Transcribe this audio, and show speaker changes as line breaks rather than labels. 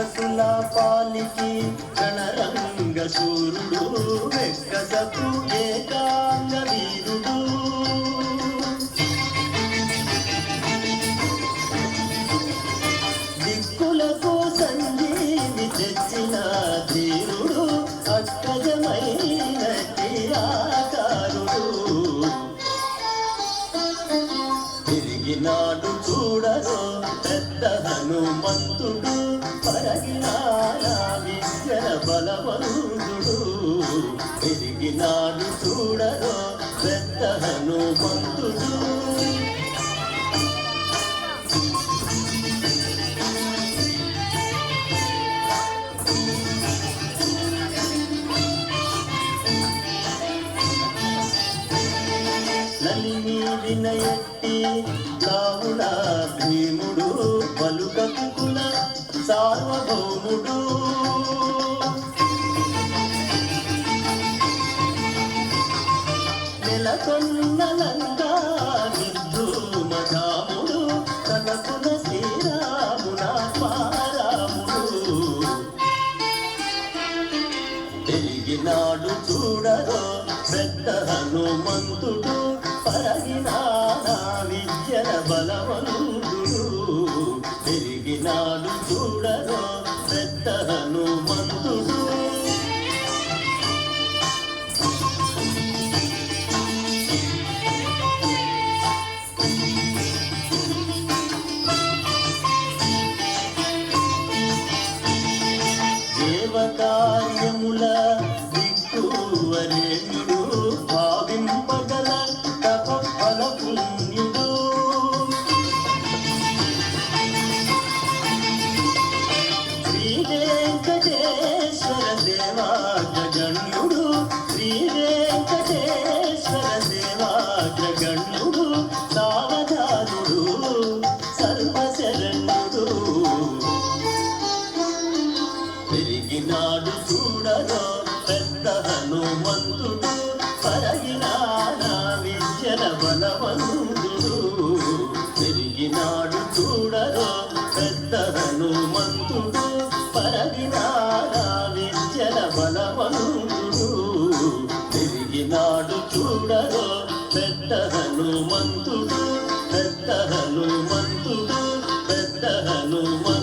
రక్కసుల పాలికి రణరంగ సూర్యుడు వెక్కసపు ఏకాంగ వీరుడు. దిక్కులకు సంజీవి తెచ్చిన ధీరుడు అక్కజమైన ఆకారుడు తిరిగినాడు చూడరో పెద్ద హనుమంతుడు పరగినాడ విద్యల బలవంతుడు. తిరిగినాడు చూడరో పెద్ద హనుమంతుడు. నలిని వినయట్టి రావుల భీముడు పలుకకుల సార్వభౌముడు. నెలకొన్న లంగా నిర్ధూమధాముడు కనకుల శ్రీరామున పారాముడు. తిరిగినాడు చూడరో పెద్ద హనుమంతుడు బలవంతుడు తిరిగినాడు చూడరో పెద్ద హనుమంతుడు దేవకార్యముల దిక్కువరేణుడు దేవా జగణ్యుడు శ్రీ వెంకటేశ్వర దేవా జగణ్యుడు సావధానుడు సర్వశరణ్యుడు పెరిగినాడు చూడరో పెద్ద హనుమంతుడు పరగినాడ విద్యల బలవంతుడు. పెరిగినాడు చూడరో పెద్ద హనుమంతుడు పరగినాడ బలవంతుడు పెరిగినాడు చూడరో పెద్ద హనుమంతుడు పెద్ద హనుమంతుడు పెద్ద హనుమంతుడు